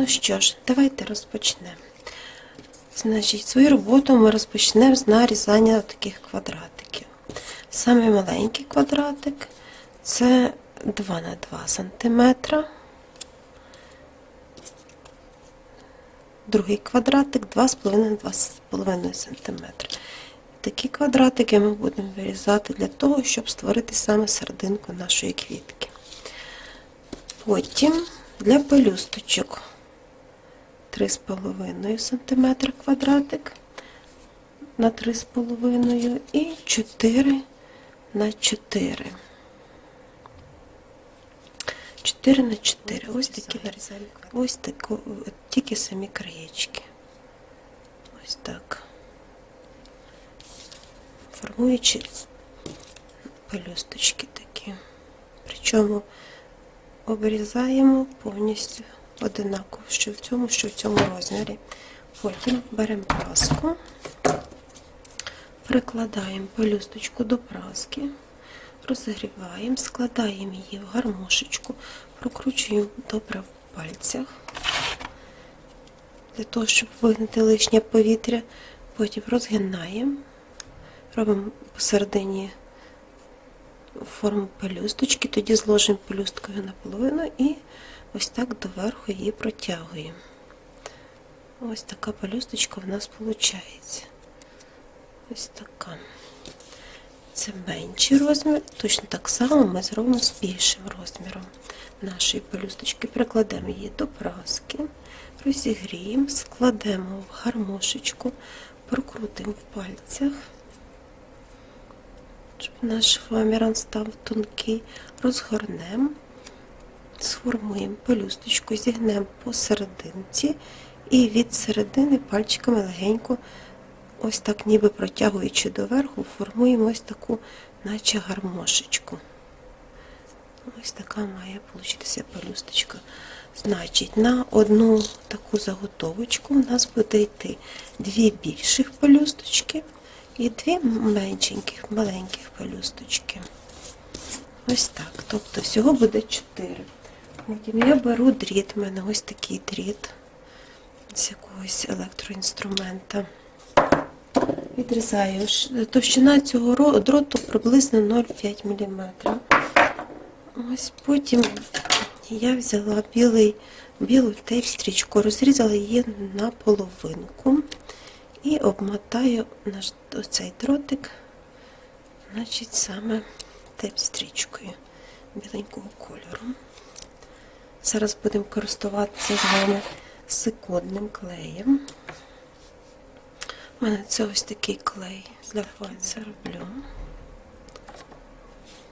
Ну що ж, давайте розпочнемо. Значить, свою роботу ми розпочнемо з нарізання таких квадратиків. Самий маленький квадратик це 2 на 2 см. Другий квадратик 2,5 на 2,5 см. Такі квадратики ми будемо вирізати для того, щоб створити саме серединку нашої квітки. Потім для пелюсточок 3,5 см квадратик на 3,5 і 4 на 4. 4 на 4. Ось такі нарізаємо. Ось тако, тільки самі краєчки. Ось так. Формуючи пелюсточки такі. Причому обрізаємо повністю одинаково, що в цьому, що в цьому розмірі. Потім беремо праску, прикладаємо пелюсточку до праски, розігріваємо, складаємо її в гармошечку, прокручуємо добре в пальцях, для того, щоб вигнати лишнє повітря. Потім розгинаємо, робимо посередині форму пелюсточки, тоді зложимо пелюсткою наполовину і ось так доверху її протягуємо. Ось така пелюсточка в нас виходить. Ось така. Це менший розмір. Точно так само ми зробимо з більшим розміром нашої пелюсточки. Прикладемо її до праски, розігріємо, складемо в гармошечку, прокрутимо в пальцях щоб наш фоаміран став тонкий, розгорнемо, сформуємо пелюсточку, зігнемо посерединці і від середини пальчиками легенько, ось так ніби протягуючи доверху, формуємо ось таку, наче гармошечку. Ось така має получитися пелюсточка. Значить, на одну таку заготовочку у нас буде йти дві більших пелюсточки і дві меншеньких, маленьких пелюсточки. Ось так. Тобто всього буде чотири. Потім я беру дріт, у мене ось такий дріт з якогось електроінструмента. Відрізаю. Товщина цього дроту приблизно 0,5 мм. Ось потім я взяла білий, білу тейп-стрічку, розрізала її на половинку. І обмотаю наш оцей дротик, значить, саме теп-стрічкою біленького кольору. Зараз будемо користуватися з вами секундним клеєм. У мене це ось такий клей для фальця роблю.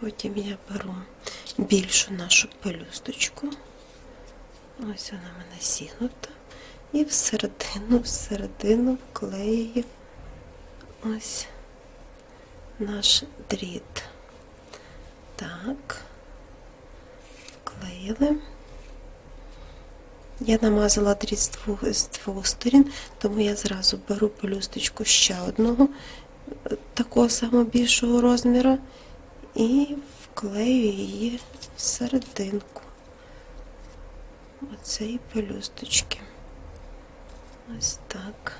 Потім я беру більшу нашу пелюсточку. Ось вона в мене сігнута. І всередину, всередину вклеюю ось наш дріт. Так, вклеїли. Я намазала дріт з двох, з двох сторін, тому я зразу беру пелюсточку ще одного, такого самого більшого розміру, і вклею її в серединку оцеї пелюсточки. Ось так.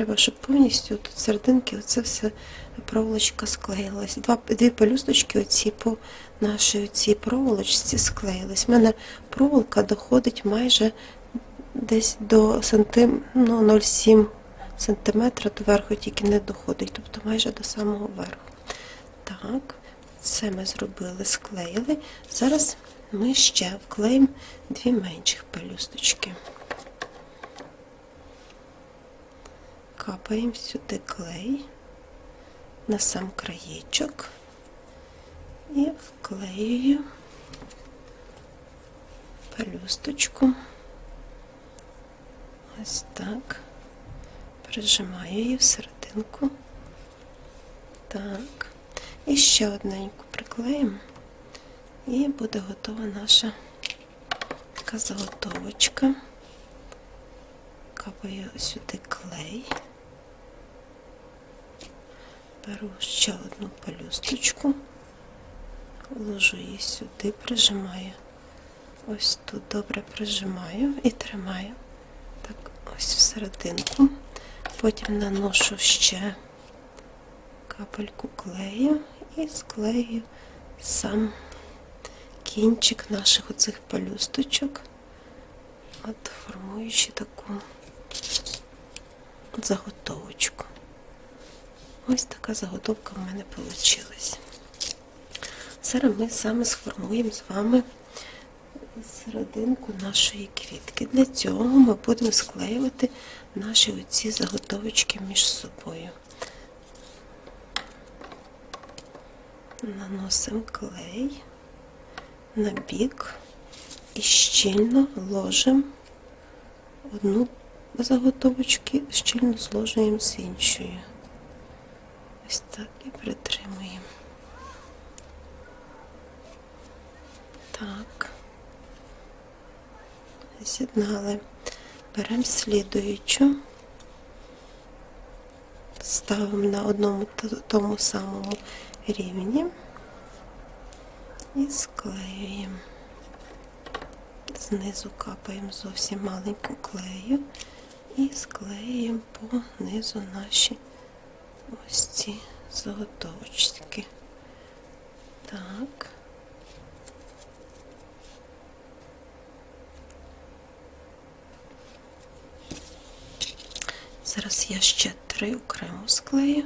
Треба, щоб повністю тут серединки оце все проволочка склеїлась. Два, Дві пелюсточки оці по нашій оцій проволочці склеїлись. У мене проволока доходить майже десь до сантим, ну, 0,7 сантиметра до верху тільки не доходить, тобто майже до самого верху. Так, це ми зробили, склеїли. Зараз ми ще вклеїмо дві менших пелюсточки. Капаємо сюди клей на сам краєчок і вклеюю пелюсточку. Ось так. Прижимаю її всерединку. Так. І ще одненьку приклеїмо. І буде готова наша така заготовочка. Капаю сюди клей. Беру ще одну пелюсточку, ложу її сюди, прижимаю Ось тут добре прижимаю і тримаю. Так, ось всерединку. Потім наношу ще капельку клею і склею сам кінчик наших оцих пелюсточок, от формуючи таку заготовочку. Ось така заготовка в мене вийшла. Зараз ми саме сформуємо з вами серединку нашої квітки. Для цього ми будемо склеювати наші оці заготовочки між собою. Наносимо клей на бік і щільно ложимо одну заготовочки, щільно зложуємо з іншою. Ось так і притримуємо. Так. З'єднали. Беремо слідуючу, ставимо на одному тому самому рівні і склеюємо. Знизу капаємо зовсім маленьку клею і склеюємо по низу наші ось ці заготовочки. Так. Зараз я ще три окремо склею.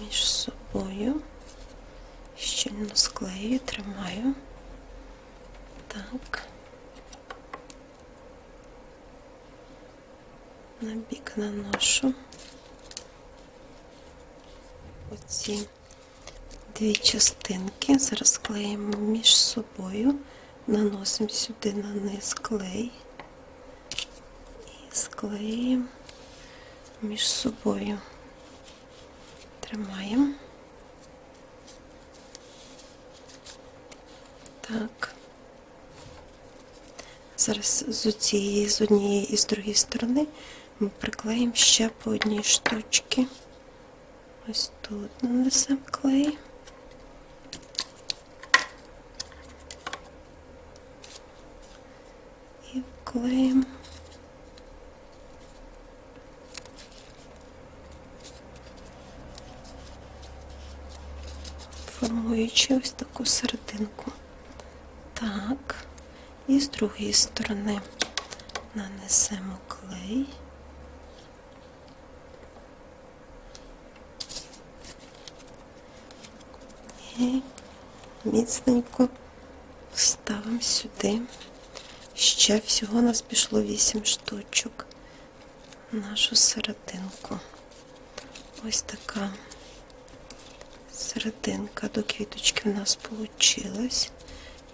Між собою щільно склею, тримаю. Так. На бік наношу оці дві частинки. Зараз склеїмо між собою, наносимо сюди на низ клей і склеїмо між собою. Тримаємо. Так. Зараз з цієї, з однієї і з другої сторони ми приклеїмо ще по одній штучці. Ось тут нанесемо клей. І вклеїмо. Формуючи ось таку серединку. Так. І з другої сторони нанесемо клей. І міцненько ставимо сюди. Ще всього у нас пішло 8 штучок. Нашу серединку. Ось така серединка до квіточки в нас вийшла.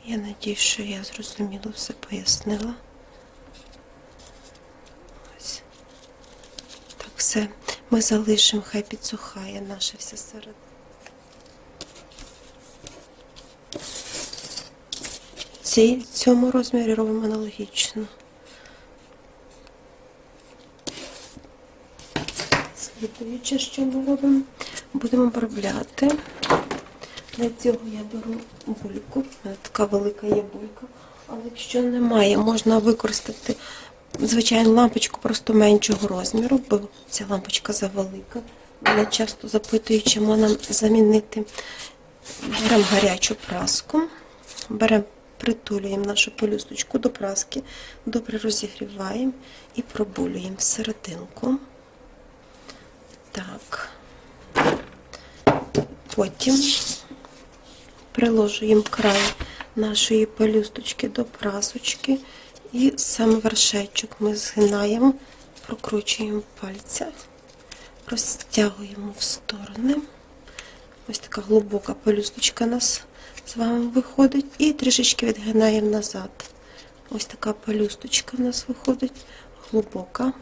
Я надію, що я зрозуміло все пояснила. Ось. Так, все. Ми залишимо, хай підсухає наша вся середина. Ці, цьому розмірі робимо аналогічно. Слідуюче, що ми робимо, будемо обробляти. Для цього я беру бульку. Така велика є булька. Але якщо немає, можна використати звичайну лампочку просто меншого розміру, бо ця лампочка завелика. Мене часто запитують, чи можна замінити. Беремо гарячу праску, беремо, притулюємо нашу пелюсточку до праски, добре розігріваємо і пробулюємо всерединку. Так. Потім приложуємо край нашої пелюсточки до прасочки і сам вершечок ми згинаємо, прокручуємо пальця, розтягуємо в сторони. Ось така глибока пелюсточка у нас з вами виходить. І трішечки відгинаємо назад. Ось така пелюсточка у нас виходить глибока.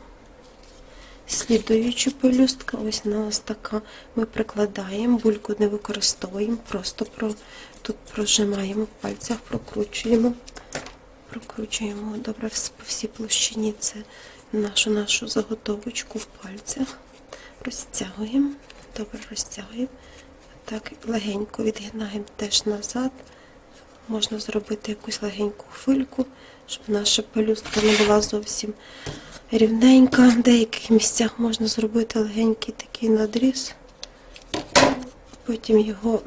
Слідуючу пелюстка, ось у нас така. Ми прикладаємо, бульку не використовуємо, просто про, тут прожимаємо в пальцях, прокручуємо, прокручуємо добре по всій площині це нашу нашу заготовочку в пальцях. Розтягуємо, добре розтягуємо, так легенько відгинаємо теж назад. Можна зробити якусь легеньку хвильку, щоб наша пелюстка не була зовсім рівненька. В деяких місцях можна зробити легенький такий надріз. Потім його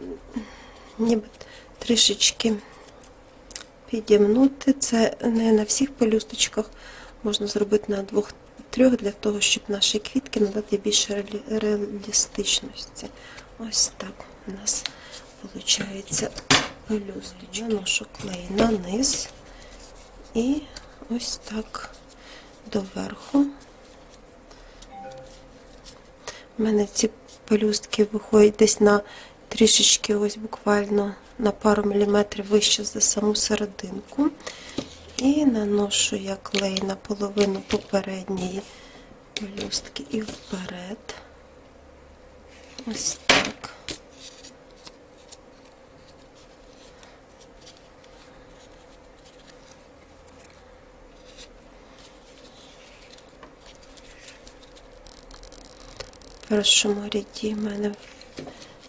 ніби трішечки підімнути. Це не на всіх пелюсточках, можна зробити на двох-трьох, для того, щоб наші квітки надати більше реалістичності. Ось так у нас виходить пелюсточка. Наношу клей на низ і ось так доверху. У мене ці пелюстки виходять десь на трішечки, ось буквально на пару міліметрів вище за саму серединку. І наношу я клей на половину попередньої пелюстки і вперед. Ось так. Першому ряді в мене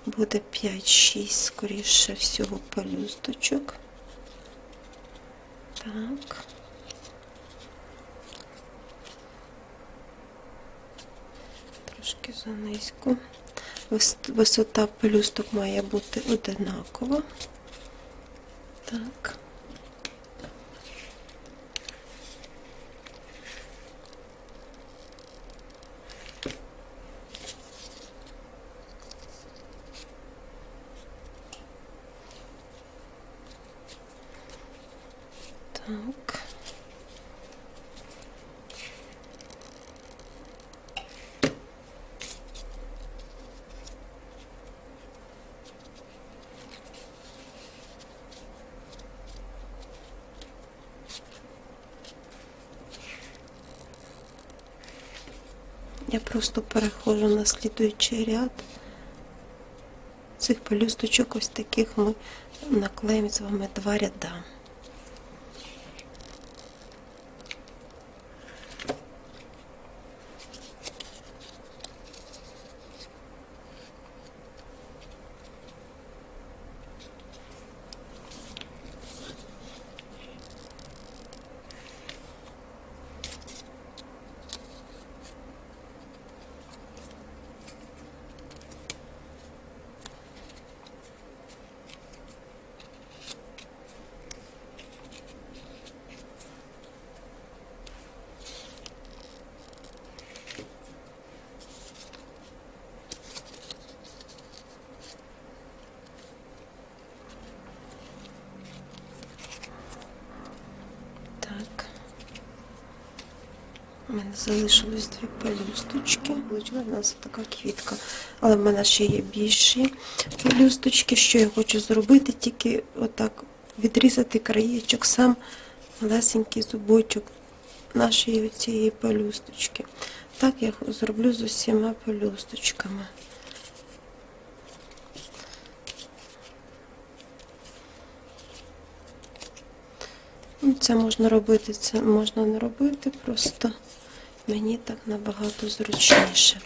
буде 5-6, скоріше всього, пелюсточок. Так. Трошки занизько. Висота пелюсток має бути одинакова. Так. Я просто переходжу на слідуючий ряд. Цих пелюсточок ось таких ми наклеїмо з вами два ряда. Так. У мене залишилось дві пелюсточки. Вийшла в нас така квітка. Але в мене ще є більші пелюсточки. Що я хочу зробити? Тільки отак відрізати краєчок, сам малесенький зубочок нашої цієї пелюсточки. Так я зроблю з усіма пелюсточками. Ну, Це можна робити, це можна не робити, просто мені так набагато зручніше.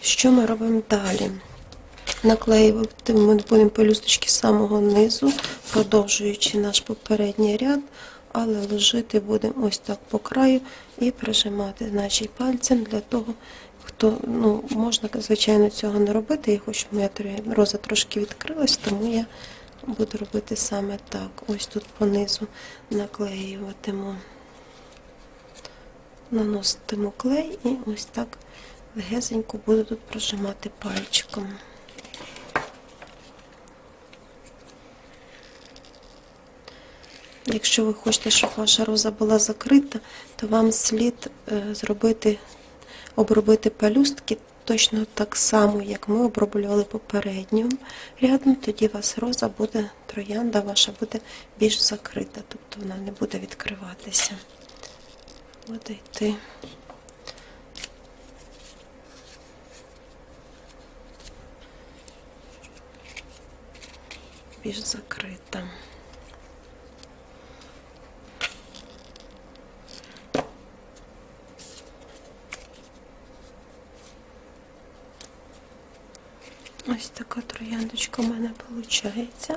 Що ми робимо далі? Наклеювати ми будемо пелюсточки з самого низу, продовжуючи наш попередній ряд, але ложити будемо ось так по краю і прижимати значить, пальцем для того, хто ну, можна, звичайно, цього не робити. Я хочу, щоб моя роза трошки відкрилась, тому я буду робити саме так. Ось тут понизу наклеюватиму, наноситиму клей і ось так легесенько буду тут прожимати пальчиком. Якщо ви хочете, щоб ваша роза була закрита, то вам слід е, зробити, обробити пелюстки точно так само, як ми оброблювали попереднім рядом, тоді у вас роза буде, троянда ваша буде більш закрита, тобто вона не буде відкриватися. Буде йти. Більш закрита. Ось така трояндочка в мене виходить.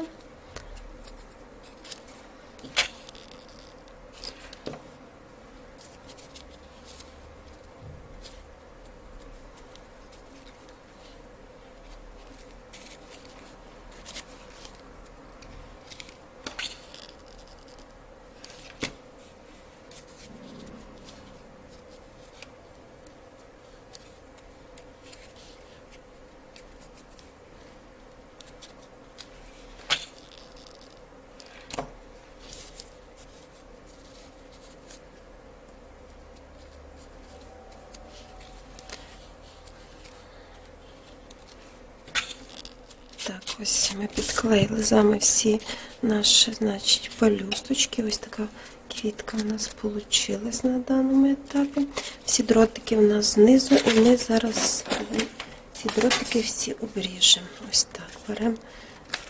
Так, ось ми підклеїли з вами всі наші, значить, пелюсточки. Ось така квітка у нас вийшла на даному етапі. Всі дротики у нас знизу, і ми зараз ці дротики всі обріжемо. Ось так. Беремо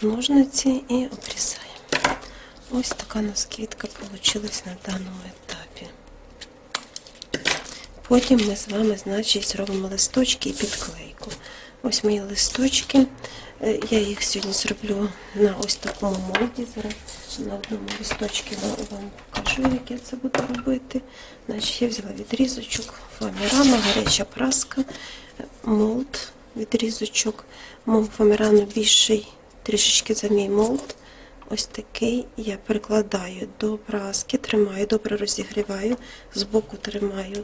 ножниці і обрізаємо. Ось така у нас квітка вийшла на даному етапі. Потім ми з вами, значить, зробимо листочки і підклейку. Ось мої листочки. Е, Я їх сьогодні зроблю на ось такому молді. Зараз на одному листочці вам покажу, як я це буду робити. Значить, я взяла відрізочок, фоамірана, гаряча праска, молд, відрізочок. Мов фоамірану більший, трішечки за мій молд. Ось такий я прикладаю до праски, тримаю, добре розігріваю, збоку тримаю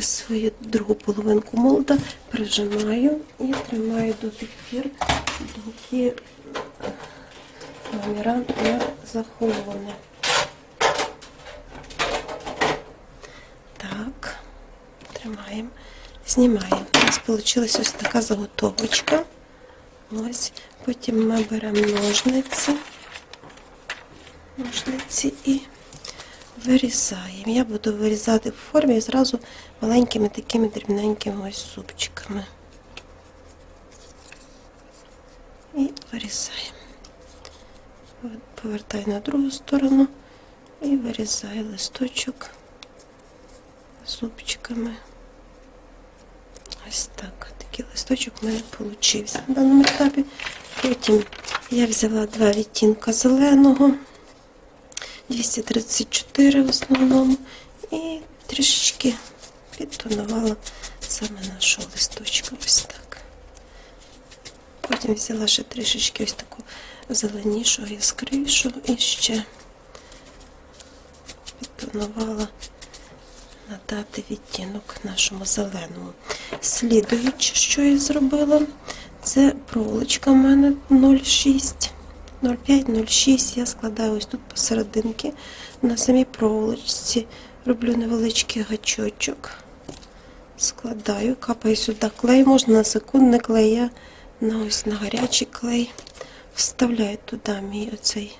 свою другу половинку молда, прижимаю і тримаю до тих пір, доки фоаміран не захолоне. Так, тримаємо, знімаємо. У нас вийшла ось така заготовочка. Ось, потім ми беремо ножниці ножниці і вирізаємо. Я буду вирізати в формі зразу маленькими такими дрібненькими ось зубчиками. І вирізаємо. Повертаю на другу сторону і вирізаю листочок зубчиками. Ось так. Такий листочок у мене вийшов на даному етапі. Потім я взяла два відтінка зеленого. 234 в основному. І трішечки підтонувала саме нашого листочка. Ось так. Потім взяла ще трішечки ось таку зеленішого, яскравішого і ще підтонувала надати відтінок нашому зеленому. Слідуючи, що я зробила, це проволочка в мене 0,6. 0,5-0,6 я складаю ось тут посерединки. На самій проволочці роблю невеличкий гачочок. Складаю, капаю сюди клей, можна на секундний клей, я на ось на гарячий клей. Вставляю туди мій оцей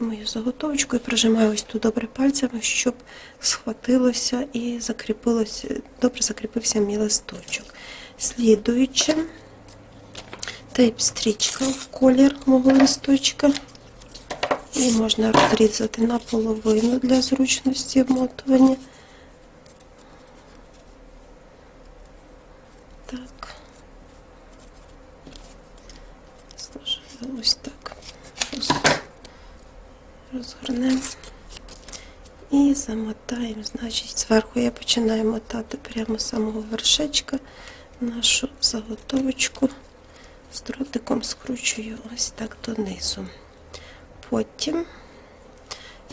мою заготовочку і прижимаю ось тут добре пальцями, щоб схватилося і закріпилося, добре закріпився мій листочок. Слідуючи. Тейп-стрічка в колір мого листочка. І можна розрізати наполовину для зручності обмотування. Так. Ось так. Розгорнемо. І замотаємо, значить, зверху я починаю мотати прямо з самого вершечка нашу заготовочку дротиком скручую ось так донизу. Потім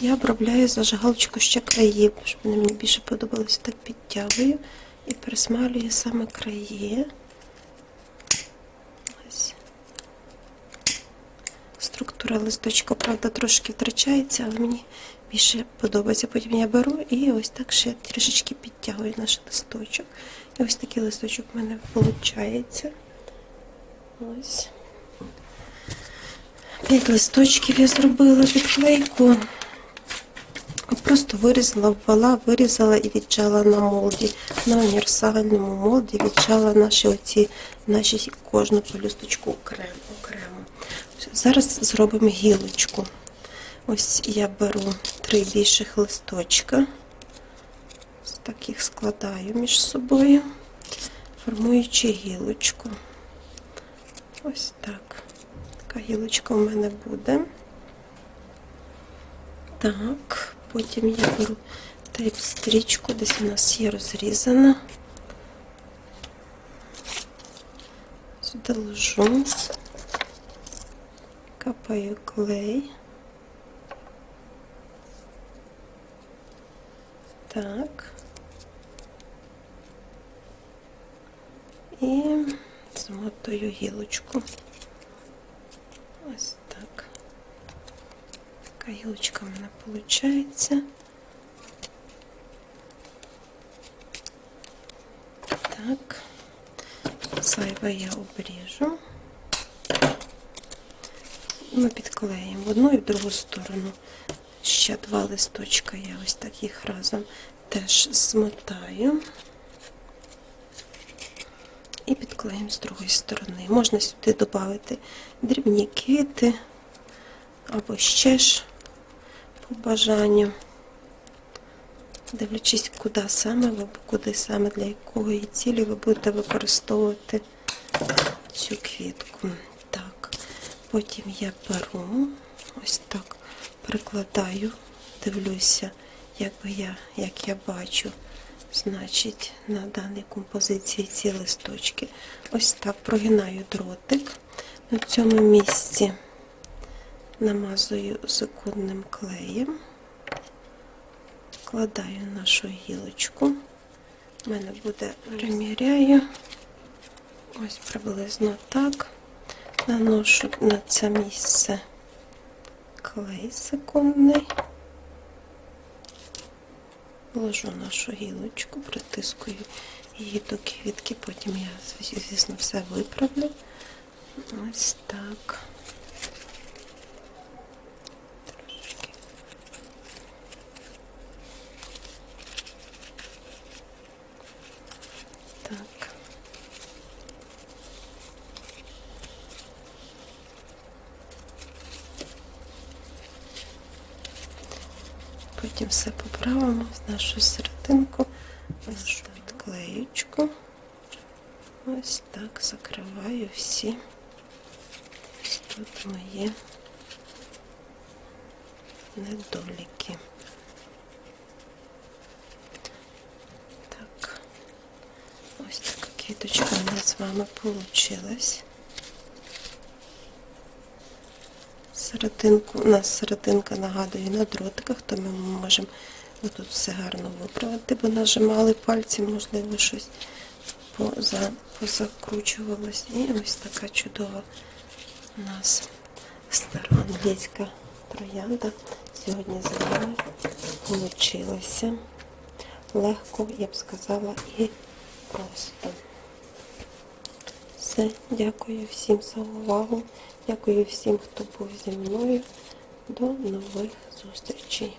я обробляю зажигалочку ще краї, щоб вони мені більше подобалося, так підтягую і присмалюю саме краї. Структура листочка, правда, трошки втрачається, але мені більше подобається. Потім я беру і ось так ще трішечки підтягую наш листочок. І ось такий листочок в мене виходить. Ось. П'ять листочків я зробила підклейку. Просто вирізала, ввела, вирізала і відчала на молді. На універсальному молді відчала наші оці, наші кожну полюсточку окремо. окремо. Зараз зробимо гілочку. Ось я беру три більших листочка. Так їх складаю між собою, формуючи гілочку. Ось так. Така гілочка в мене буде. Так, потім я беру тейп-стрічку, десь у нас є розрізана. Сюди ложу, капаю клей. Так. І змотую гілочку. Ось так. Така гілочка в мене виходить. Так. Зайве я обріжу. Ми підклеїмо в одну і в другу сторону. Ще два листочка я ось так їх разом теж змотаю. І з другої сторони. Можна сюди додати дрібні квіти або ще ж по бажанню. Дивлячись, куди саме ви, куди саме для якої цілі ви будете використовувати цю квітку. Так, потім я беру, ось так прикладаю, дивлюся, як я, як я бачу, значить, на даній композиції ці листочки. Ось так прогинаю дротик. На цьому місці намазую секундним клеєм. Вкладаю нашу гілочку. У мене буде приміряю. Ось приблизно так. Наношу на це місце клей секундний. Ложу нашу гілочку, притискую її до квітки, потім я, звісно, все виправлю. Ось так. Трошки. Так. Потім все в нашу серединку, нашу підклеючку. Ось так закриваю всі. Ось тут мої недоліки. Так, ось така квіточка у нас з вами получилась. Серединку, у нас серединка нагадує на дротиках, то ми можемо тут все гарно виправити, бо нажимали пальці, можливо, щось поза, позакручувалось. І ось така чудова у нас староанглійська троянда сьогодні з вами получилася. Легко, я б сказала, і просто. Все, дякую всім за увагу. Дякую всім, хто був зі мною. До нових зустрічей.